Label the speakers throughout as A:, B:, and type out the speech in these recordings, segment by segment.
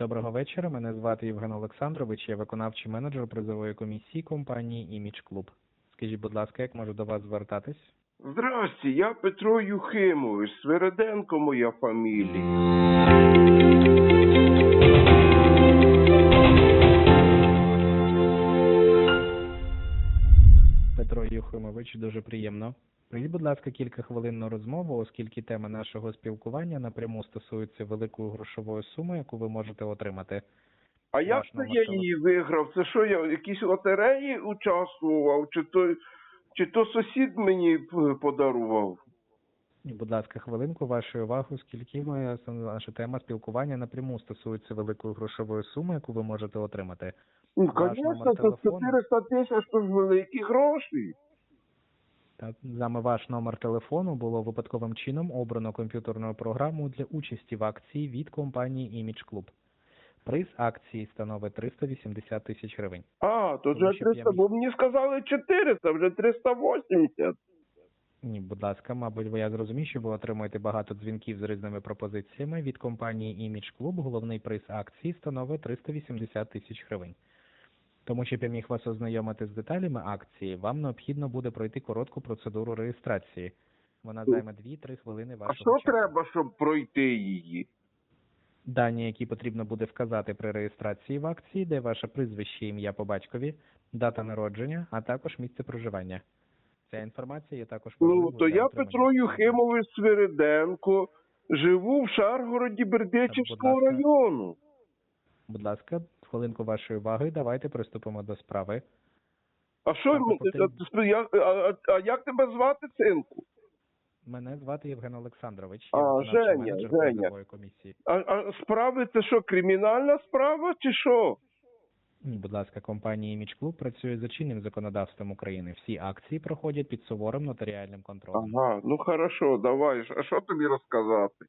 A: Доброго вечора. Мене звати Євген Олександрович. Я виконавчий менеджер призової комісії компанії Імідж Клуб. Скажіть, будь ласка, як можу до вас звертатись?
B: Здрасте, я Петро Юхимович, Свереденко моя фамілія.
A: Петро Юхимович, дуже приємно. Прийдіть, будь ласка, кілька хвилин на розмову, оскільки тема нашого спілкування напряму стосується великої грошової суми, яку ви можете отримати.
B: А як це я її виграв? Це що я в якійсь лотереї участвував, чи то, чи то сусід мені подарував?
A: Будь ласка, хвилинку вашої уваги, оскільки моя наша тема спілкування напряму стосується великої грошової суми, яку ви можете отримати.
B: Ну,
A: Ваш
B: звісно,
A: номер
B: це
A: телефону?
B: 400 тисяч, то ж великі гроші.
A: Та саме ваш номер телефону було випадковим чином обрано комп'ютерною програмою для участі в акції від компанії Image Club. Приз акції становить 380 тисяч гривень.
B: А, то вже
A: що
B: 300,
A: я-
B: бо мені сказали 400, вже 380.
A: Ні, будь ласка, мабуть, ви я зрозумів, що ви отримуєте багато дзвінків з різними пропозиціями від компанії Image Club. Головний приз акції становить 380 тисяч гривень. Тому, щоб я міг вас ознайомити з деталями акції, вам необхідно буде пройти коротку процедуру реєстрації. Вона займе 2-3 хвилини
B: А що
A: часу.
B: треба, щоб пройти її?
A: Дані, які потрібно буде вказати при реєстрації в акції, де ваше прізвище, ім'я по батькові, дата народження, а також місце проживання. Ця інформація є також
B: Ну, то я Петро Юхимович Свириденко, живу в Шаргороді Бердичівського
A: будь ласка.
B: району.
A: Будь ласка, хвилинку вашої уваги, давайте приступимо до справи.
B: А що а, я- а, а, як тебе звати, синку?
A: Мене звати Євген Олександрович,
B: А,
A: я
B: Женя, Женя.
A: комісії.
B: А, а справи це що, кримінальна справа чи що?
A: Ні, будь ласка, компанія Image Club працює за чинним законодавством України. Всі акції проходять під суворим нотаріальним контролем.
B: Ага, ну хорошо, давай. А що тобі розказати?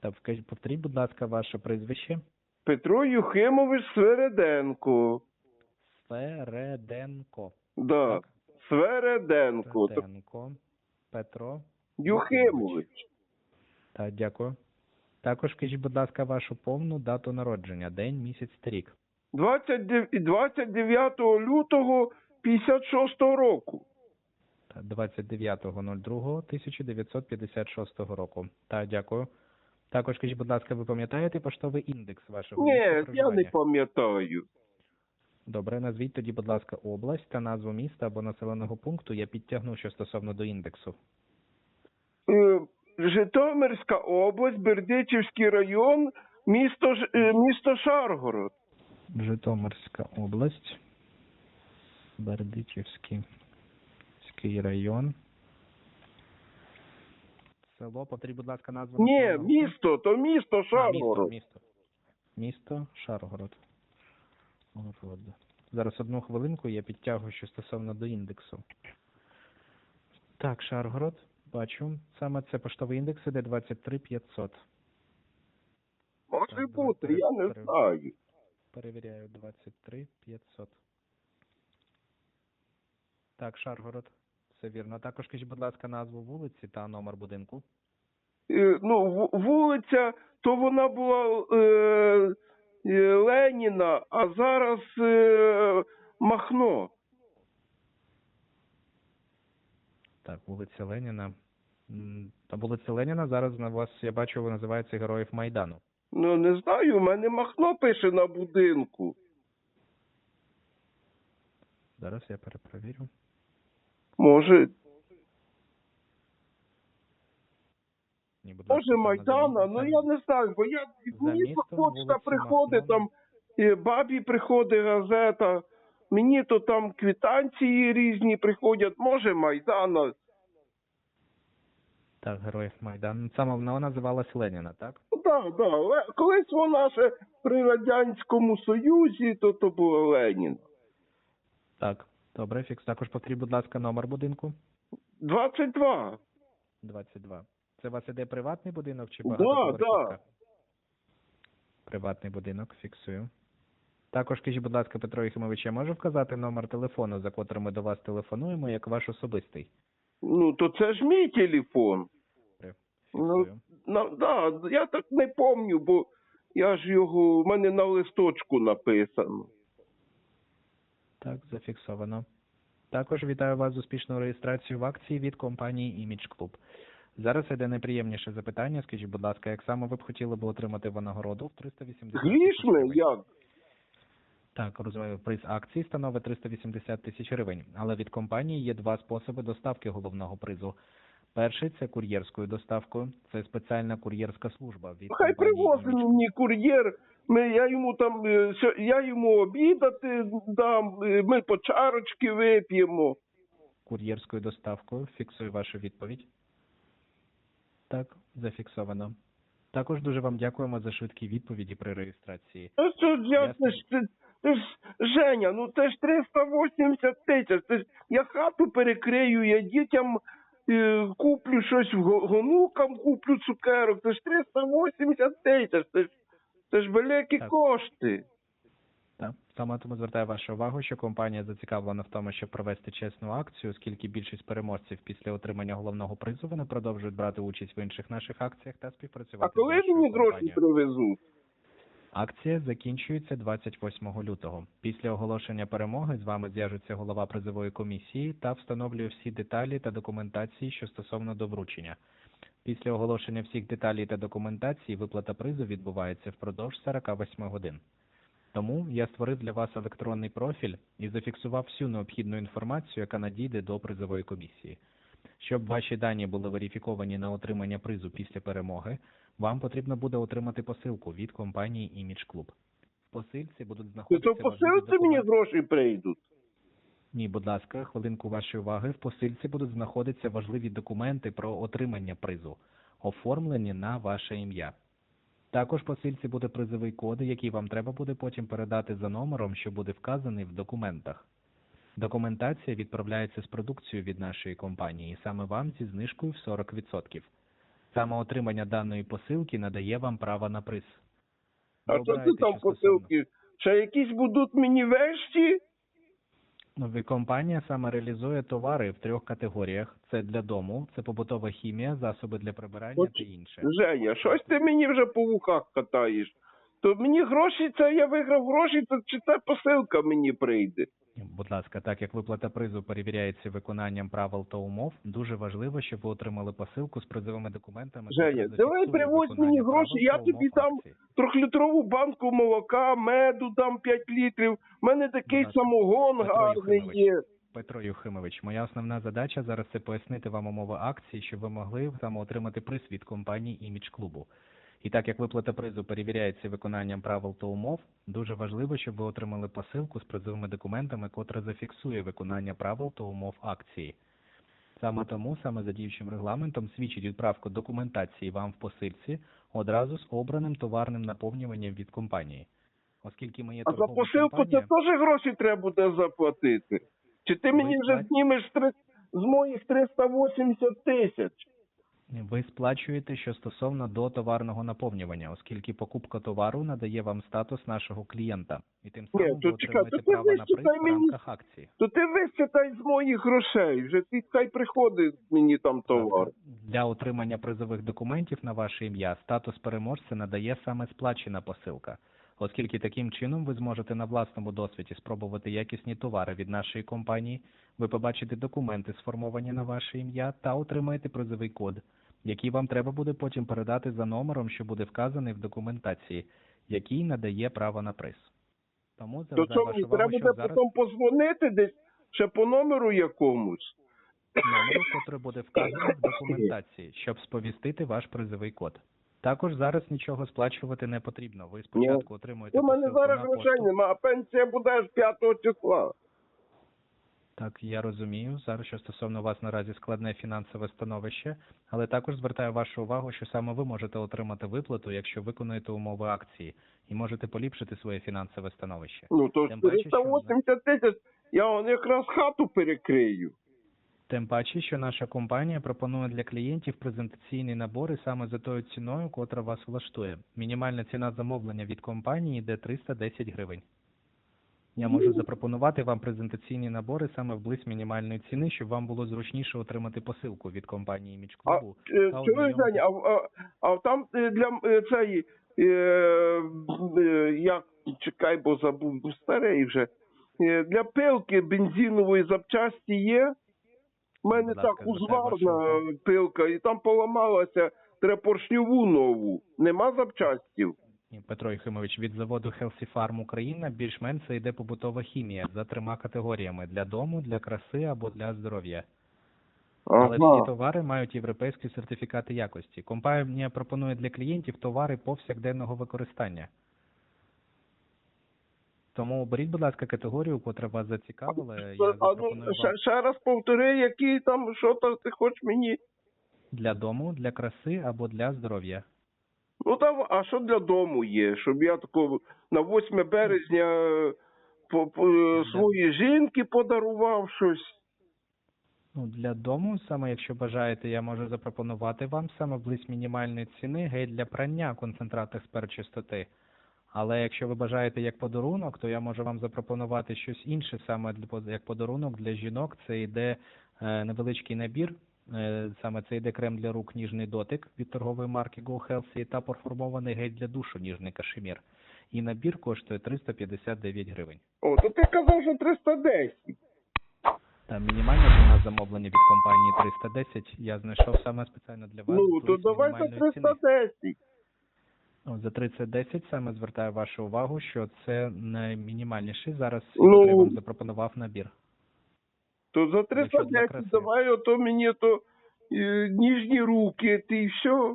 A: Та вкажіть, повторіть, будь ласка, ваше прізвище.
B: Петро Юхимович Свереденко.
A: Свереденко.
B: Да.
A: Так.
B: Свереденко.
A: Свереденко. Петро.
B: Юхимович.
A: Так, дякую. Також скажіть, будь ласка, вашу повну дату народження, день, місяць рік.
B: 29 29 лютого 56 року.
A: Та 29.02.1956 року. Так, дякую. Також скажіть, будь ласка, ви пам'ятаєте поштовий індекс вашого
B: Ні, я не пам'ятаю.
A: Добре, назвіть тоді, будь ласка, область та назву міста або населеного пункту. Я підтягну, що стосовно до індексу.
B: Е, Житомирська область, Бердичівський район, місто, е, місто Шаргород.
A: Житомирська область, Бердичівський район. Село, повторіть, будь ласка, назву.
B: Ні,
A: населеного пункту.
B: місто, то місто
A: А, місто,
B: Шаргород.
A: місто. Місто Шаргород. Город. Зараз одну хвилинку я підтягую, що стосовно до індексу. Так, Шаргород, бачу. Саме це поштовий індекс іде 23500.
B: Може
A: Так,
B: бути, я не
A: пере-
B: знаю.
A: Перевіряю 23500. Так, Шаргород. Все вірно. Також скажіть, будь ласка, назву вулиці та номер будинку.
B: Е, Ну, вулиця, то вона була е, е, Леніна, а зараз е, Махно.
A: Так, вулиця Леніна. М, Та вулиця Леніна зараз на вас, я бачу, ви називається Героїв Майдану.
B: Ну, не знаю, у мене Махно пише на будинку.
A: Зараз я перепровірю.
B: Може,
A: Ні, будь ласка,
B: може Майдана, ну я не знаю, бо я мені
A: містом
B: почта приходить,
A: Махно.
B: там е, бабі приходить газета, мені то там квитанції різні приходять, може Майдана.
A: Так, Героїв Майдану. Саме вона називалась Леніна, так?
B: Ну так, да, Ле- колись вона ще при Радянському Союзі, то то була Ленін.
A: Так, добре, фікс. Також повторіть, будь ласка, номер будинку.
B: 22.
A: 22. Це у вас іде приватний будинок чи
B: Да,
A: багатоповерхівка?
B: да.
A: Приватний будинок, фіксую. Також скажіть, будь ласка, Петро Єхимович, я можу вказати номер телефону, за котрим ми до вас телефонуємо, як ваш особистий?
B: Ну, то це ж мій телефон. Ну,
A: Фіксую.
B: на, да, я так не помню, бо я ж його, в мене на листочку написано.
A: Так, зафіксовано. Також вітаю вас з успішною реєстрацією в акції від компанії Image Club. Зараз йде найприємніше запитання. Скажіть, будь ласка, як саме ви б хотіли би отримати винагороду в 380 тисяч
B: як?
A: Так, розумію, приз акції становить 380 тисяч гривень, але від компанії є два способи доставки головного призу. Перший це кур'єрською доставкою. Це спеціальна кур'єрська служба від
B: Хай
A: компанії
B: привозить мені кур'єр, ми, я йому там, е, я йому обідати дам, е, ми по чарочки вип'ємо.
A: кур'єрською доставкою. Фіксую вашу відповідь. Так, зафіксовано. Також дуже вам дякуємо за швидкі відповіді при реєстрації.
B: Ну що я, це ж, це ж, Женя, ну це ж 380 тисяч, це ж, я хату перекрию, я дітям е, куплю щось, го- гонукам куплю цукерок, це ж 380 тисяч, це ж, це ж великі
A: Так.
B: кошти.
A: Так, саме тому звертаю вашу увагу, що компанія зацікавлена в тому, щоб провести чесну акцію, оскільки більшість переможців після отримання головного призу вони продовжують брати участь в інших наших акціях та співпрацювати.
B: А коли
A: з нашою
B: мені гроші привезуть?
A: Акція закінчується 28 лютого. Після оголошення перемоги з вами зв'яжеться голова призової комісії та встановлює всі деталі та документації, що стосовно до вручення. Після оголошення всіх деталей та документації виплата призу відбувається впродовж 48 годин. Тому я створив для вас електронний профіль і зафіксував всю необхідну інформацію, яка надійде до призової комісії. Щоб ваші дані були верифіковані на отримання призу після перемоги, вам потрібно буде отримати посилку від компанії Image Club. В посилці будуть знаходитися
B: то посилці мені гроші прийдуть.
A: Ні, будь ласка, хвилинку вашої уваги. В посилці будуть знаходитися важливі документи про отримання призу, оформлені на ваше ім'я. Також в посилці буде призовий код, який вам треба буде потім передати за номером, що буде вказаний в документах. Документація відправляється з продукцією від нашої компанії, саме вам зі знижкою в 40%. Саме отримання даної посилки надає вам право на приз.
B: А що це там посилки? Ще якісь будуть мені вещі?
A: Компанія саме реалізує товари в трьох категоріях: це для дому, це побутова хімія, засоби для прибирання
B: От
A: та інше.
B: Женя, щось ти мені вже по вухах катаєш. То мені гроші, це я виграв гроші, то чи це посилка мені прийде?
A: Будь ласка, так як виплата призу перевіряється виконанням правил та умов, дуже важливо, щоб ви отримали посилку з призовими документами.
B: Женя, давай привозь мені гроші, я тобі дам. Трьохлітрову банку молока, меду дам 5 літрів. У мене такий
A: Будь
B: самогон
A: Петро
B: гарний є.
A: Петро Юхимович, моя основна задача зараз це пояснити вам умови акції, щоб ви могли саме отримати приз від компанії імідж клубу. І так як виплата призу перевіряється виконанням правил та умов, дуже важливо, щоб ви отримали посилку з призовими документами, котра зафіксує виконання правил та умов акції. Саме тому, саме за діючим регламентом, свідчить відправку документації вам в посильці одразу з обраним товарним наповнюванням від компанії. Оскільки ми є
B: А за
A: торгова
B: посилку це
A: компанія,
B: теж гроші треба буде заплатити. Чи ти мені вже знімеш три- з моїх 380 тисяч?
A: Ви сплачуєте, що стосовно до товарного наповнювання, оскільки покупка товару надає вам статус нашого клієнта, і тим самим ви
B: чекай,
A: отримуєте право на приз в рамках акції.
B: То ти висчитай з моїх грошей. Вже ти хай приходить мені там товар.
A: Для отримання призових документів на ваше ім'я статус переможця надає саме сплачена посилка, оскільки таким чином ви зможете на власному досвіді спробувати якісні товари від нашої компанії, ви побачите документи, сформовані на ваше ім'я, та отримаєте призовий код, який вам треба буде потім передати за номером, що буде вказаний в документації, який надає право на приз. Тому
B: То
A: вашу
B: мені треба буде
A: зараз
B: потім позвонити десь ще по номеру якомусь.
A: номеру, котрий буде вказаний в документації, щоб сповістити ваш призовий код. Також зараз нічого сплачувати не потрібно. Ви спочатку отримуєте
B: У мене зараз грошей
A: пошту.
B: нема, а пенсія буде аж 5 числа.
A: Так, я розумію. Зараз що стосовно вас наразі складне фінансове становище, але також звертаю вашу увагу, що саме ви можете отримати виплату, якщо виконуєте умови акції, і можете поліпшити своє фінансове становище.
B: Ну то ж
A: Тим що-
B: тисяч, я он якраз хату перекрию.
A: Тим паче, що наша компанія пропонує для клієнтів презентаційні набори саме за тою ціною, котра вас влаштує. Мінімальна ціна замовлення від компанії йде 310 гривень. Я можу запропонувати вам презентаційні набори саме вблизь мінімальної ціни, щоб вам було зручніше отримати посилку від компанії
B: А
A: Мічклубу.
B: е,
A: та
B: чуєш,
A: ознайомитись.
B: А, а, а там е, для е, цієї, е, е, як, чекай, бо забув, бо старий вже. Е, Для пилки бензинової запчасті є. У мене
A: ласка,
B: так узварна пилка, і там поламалася, треба поршньову нову. Нема запчастів.
A: Петро Єхимович, від заводу Healthy Farm Україна більш-менш це йде побутова хімія за трьома категоріями для дому, для краси або для здоров'я. Але всі товари мають європейські сертифікати якості. Компанія пропонує для клієнтів товари повсякденного використання. Тому оберіть, будь ласка, категорію, котра вас зацікавила. Я
B: А
A: запропоную
B: ну,
A: вам
B: ще, раз повтори, які там, що ти хочеш мені.
A: для дому, для краси або для здоров'я.
B: Ну там, а що для дому є? Щоб я такого на 8 березня по, по е, своїй жінки подарував щось.
A: Ну, для дому, саме якщо бажаєте, я можу запропонувати вам саме близь мінімальної ціни гель для прання концентрат експерт чистоти. Але якщо ви бажаєте як подарунок, то я можу вам запропонувати щось інше саме як подарунок для жінок. Це йде е, невеличкий набір. Е, саме це йде крем для рук ніжний дотик від торгової марки Go Healthy та проформований гель для душу ніжний кашемір. І набір коштує 359 гривень.
B: О, то ти казав, що 310.
A: Там мінімальна ціна замовлення від компанії 310. Я знайшов саме спеціально для вас.
B: Ну, то давай за
A: мінімальної ціни.
B: 310.
A: От за 310 саме звертаю вашу увагу, що це наймінімальніший зараз,
B: Ну.
A: який вам запропонував набір.
B: То за
A: Якщо для
B: 310
A: краси.
B: давай ото мені то е, ніжні руки, ти і все.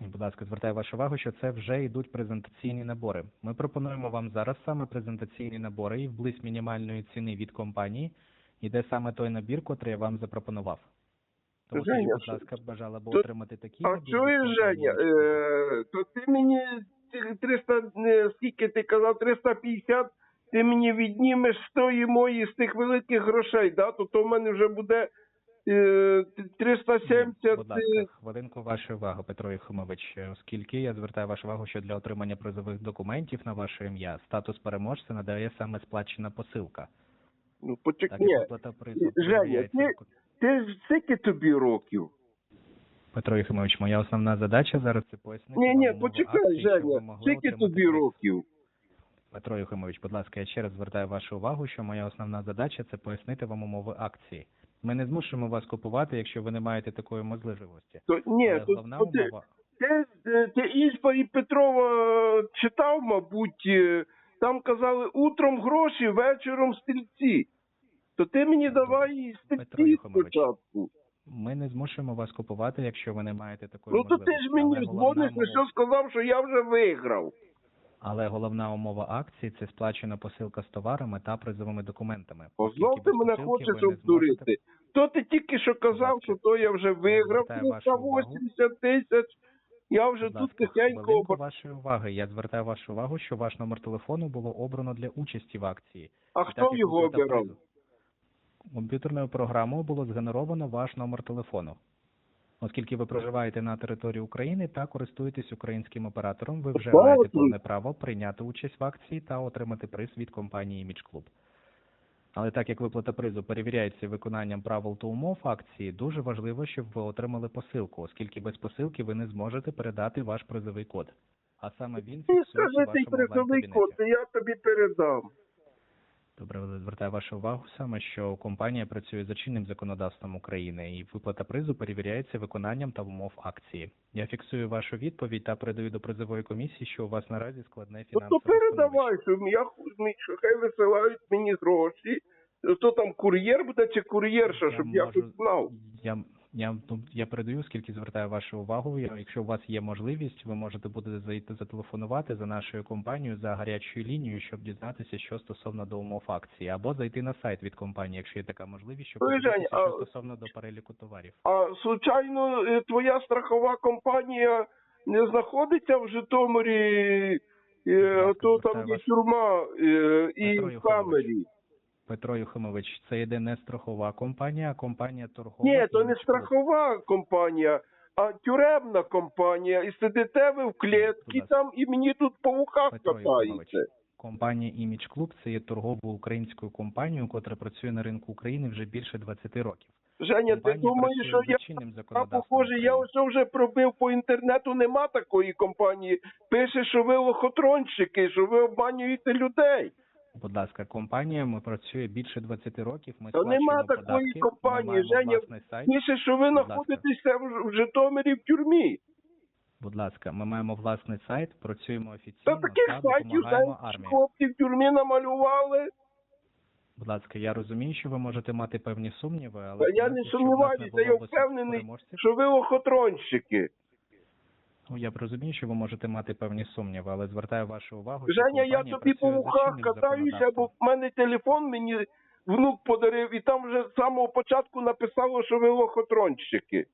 A: І, Будь ласка, звертаю вашу увагу, що це вже йдуть презентаційні набори. Ми пропонуємо вам зараз саме презентаційні набори і вблизь мінімальної ціни від компанії йде саме той набір, котрий я вам запропонував. Тому
B: Женя,
A: будь ласка, бажала б
B: то-
A: отримати такі
B: А
A: набір від
B: чуєш,
A: компанії
B: Женя, е, то ти мені ці 300, не, скільки ти казав, 350, ти мені віднімеш з тої мої, з тих великих грошей, да? то, то в мене вже буде е, 370.
A: Будь
B: е,
A: ласка, хвилинку вашої уваги, Петро Єхимович, Е, оскільки я звертаю вашу увагу, що для отримання призових документів на ваше ім'я статус переможця надає саме сплачена посилка.
B: Ну, почекай,
A: Так
B: ні,
A: виплата
B: Женя, ти- ти ж скільки тобі років?
A: Петро Єхимович, моя основна задача зараз це пояснити.
B: Ні,
A: вам
B: ні,
A: умови
B: почекай,
A: акції, щоб ви
B: Женя,
A: могли
B: скільки
A: отримати
B: тобі
A: приз.
B: років?
A: Петро Єхимович, будь ласка, я ще раз звертаю вашу увагу, що моя основна задача це пояснити вам умови акції. Ми не змушуємо вас купувати, якщо ви не маєте такої можливості.
B: То, ні,
A: Але
B: то,
A: головна
B: то
A: умова
B: Ти, е, ти Ільфа і Петрова читав, мабуть, е, там казали утром гроші, вечором стільці. То ти мені давай
A: Юхимович,
B: спочатку.
A: Ми не змушуємо вас купувати, якщо ви не маєте такої
B: Ну то ти ж мені
A: Але головна
B: дзвониш, що сказав, що я вже виграв.
A: Але головна умова акції це сплачена посилка з товарами та призовими документами.
B: Знов ти мене хочеш обдурити. То ти тільки що казав, що то я вже виграв
A: звертаю вашу
B: 380 тисяч. Я вже
A: Будь
B: тут
A: ласка,
B: тихенько обр...
A: вашої уваги. Я звертаю вашу увагу, що ваш номер телефону було обрано для участі в акції.
B: А
A: І
B: хто
A: як
B: його обирав?
A: Комп'ютерною програмою було згенеровано ваш номер телефону. Оскільки ви проживаєте на території України та користуєтесь українським оператором, ви вже маєте
B: ну.
A: повне право прийняти участь в акції та отримати приз від компанії Image Club. Але так як виплата призу перевіряється виконанням правил та умов акції, дуже важливо, щоб ви отримали посилку, оскільки без посилки ви не зможете передати ваш призовий код. А саме він
B: Ти
A: фіксується
B: скажи цей
A: вашому
B: призовий
A: онлайн-кабінеті.
B: код, і я тобі передам.
A: Добре, звертаю вашу увагу саме, що компанія працює за чинним законодавством України і виплата призу перевіряється виконанням та умов акції. Я фіксую вашу відповідь та передаю до призової комісії, що у вас наразі складне
B: Ну
A: фінансове
B: то
A: становище.
B: передавай, що я хай висилають мені гроші. То там кур'єр буде чи кур'єрша, щоб я
A: можу-
B: знав.
A: Я, я, ну, я передаю, оскільки звертаю вашу увагу. Якщо у вас є можливість, ви можете буде зайти зателефонувати за нашою компанією за гарячою лінією, щоб дізнатися, що стосовно до умов акції, або зайти на сайт від компанії, якщо є така можливість, щоб
B: Ой,
A: подивитися, що стосовно до переліку товарів.
B: А случайно е, твоя страхова компанія не знаходиться в Житомирі, е,
A: ласка,
B: то там є тюрма е, і камері.
A: Петро Юхимович, це йде не страхова компанія, а компанія торгова.
B: Ні, то не страхова компанія, а тюремна компанія. І сидите ви в клітці там, і мені тут по вухах катається.
A: Компанія Image Club це є торговою українською компанією, котра працює на ринку України вже більше 20 років.
B: Женя, ти думаєш, що я а похоже, я ось вже пробив по інтернету, нема такої компанії. Пише, що ви лохотронщики, що ви обманюєте людей.
A: Будь ласка, компанія ми працює більше 20 років. Ми
B: Та нема
A: сплачуємо
B: такої
A: податки,
B: компанії,
A: ми
B: Женя. Пише, що ви знаходитеся в, Житомирі в тюрмі.
A: Будь ласка, ми маємо власний сайт, працюємо
B: Та
A: офіційно
B: таких сайтів хлопці в тюрмі намалювали.
A: Будь ласка, я розумію, що ви можете мати певні сумніви, але
B: Та я не сумніваюся, я впевнений, що ви лохотронщики.
A: Ну, я б розумію, що ви можете мати певні сумніви, але звертаю вашу увагу, що
B: Женя, я
A: компанія
B: тобі по
A: працює за
B: вухах
A: чинним
B: катаюся, бо в мене телефон мені внук подарив, і там вже з самого початку написало, що ви лохотронщики.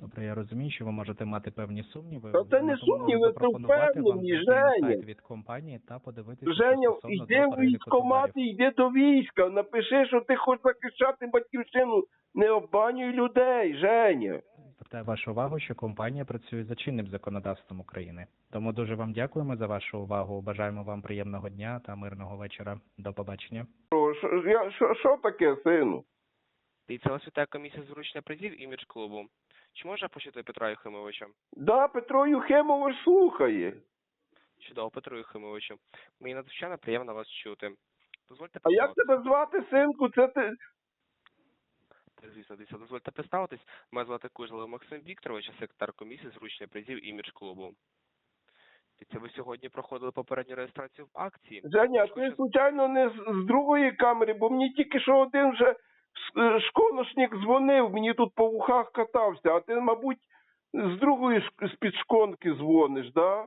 A: Добре, я розумію, що ви можете мати певні сумніви.
B: Та це не сумніви, це
A: запропонувати вам
B: впевненість,
A: зайти на
B: Женя.
A: сайт від компанії та подивитися
B: Женя,
A: стосовно
B: йди
A: до
B: в
A: переліку
B: військкомат
A: товарів.
B: і йди до війська. Напиши, що ти хочеш захищати батьківщину. Не обманюй людей, Женя.
A: Звертаю вашу увагу, що компанія працює за чинним законодавством України. Тому дуже вам дякуємо за вашу увагу. Бажаємо вам приємного дня та мирного вечора. До побачення.
B: Що, я- що, що таке, сину?
C: Вас вітає комісія з вручення призів імідж клубу. Чи можна почути Петра Єхимовича?
B: Да, Петро Юхимович слухає.
C: Чудово, Петро Єхимовичу. Мені надзвичайно приємно вас чути. Дозвольте
B: А як тебе звати, синку? Це ти.
C: Звісно, дивіться, дозвольте представитись. Мене звати Кужелов Максим Вікторович, секретар комісії з вручення призів імідж клубу. Дивіться, ви сьогодні проходили попередню реєстрацію в акції.
B: Женя, ти случайно не з, з другої камери, бо мені тільки що один вже е, шконошник дзвонив, мені тут по вухах катався, а ти, мабуть, з другої з-під шконки дзвониш, да?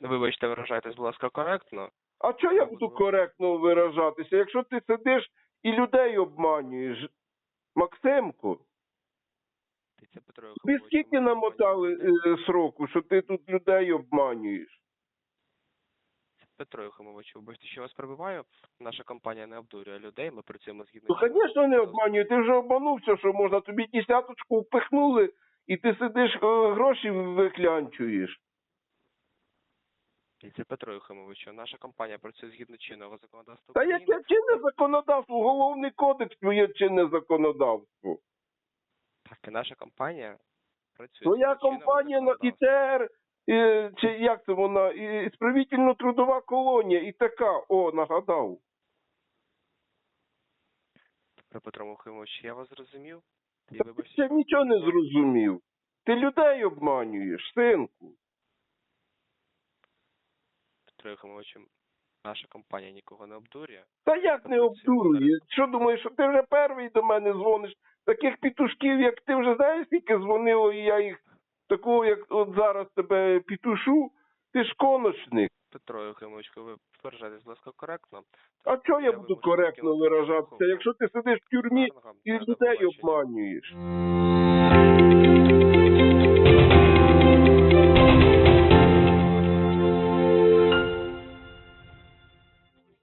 C: Вибачте, виражайтесь, будь ласка, коректно.
B: А чого я буду коректно виражатися, якщо ти сидиш і людей обманюєш? Максимку,
C: Єхимович.
B: скільки намотали е, сроку, що ти тут людей обманюєш?
C: Петро Єхимович, вибачте, що вас перебиваю. Наша компанія не обдурює людей, ми працюємо згідно...
B: Ну, звісно, не обманюю. Ти вже обманувся, що можна тобі десяточку впихнули, і ти сидиш е, гроші виклянчуєш.
C: Дивіться, Петро Єхимовичу, наша компанія працює згідно чинного законодавства
B: Та
C: України.
B: яке чинне законодавство? Головний кодекс твоє чинне законодавство.
C: Так, і наша компанія працює.
B: Твоя
C: згідно чинного
B: компанія на
C: законодавства.
B: ІТР, е, чи як це вона, і- справітельно-трудова колонія, і така, о, нагадав.
C: Добре, Петро Єхимович, я вас зрозумів. І вибачте,
B: ти ще нічого не зрозумів. Ти людей обманюєш, синку.
C: Єхимович, наша компанія нікого не обдурює.
B: Та як не обдурує? Що думаєш, що ти вже перший до мене дзвониш? Таких пітушків, як ти вже знаєш, скільки дзвонило, і я їх такого, як от зараз тебе пітушу, ти ж коночник.
C: Петро Єхимович, ви виражаєтесь, будь ласка, коректно.
B: А чого я буду коректно виражатися, якщо ти сидиш в тюрмі і людей обманюєш?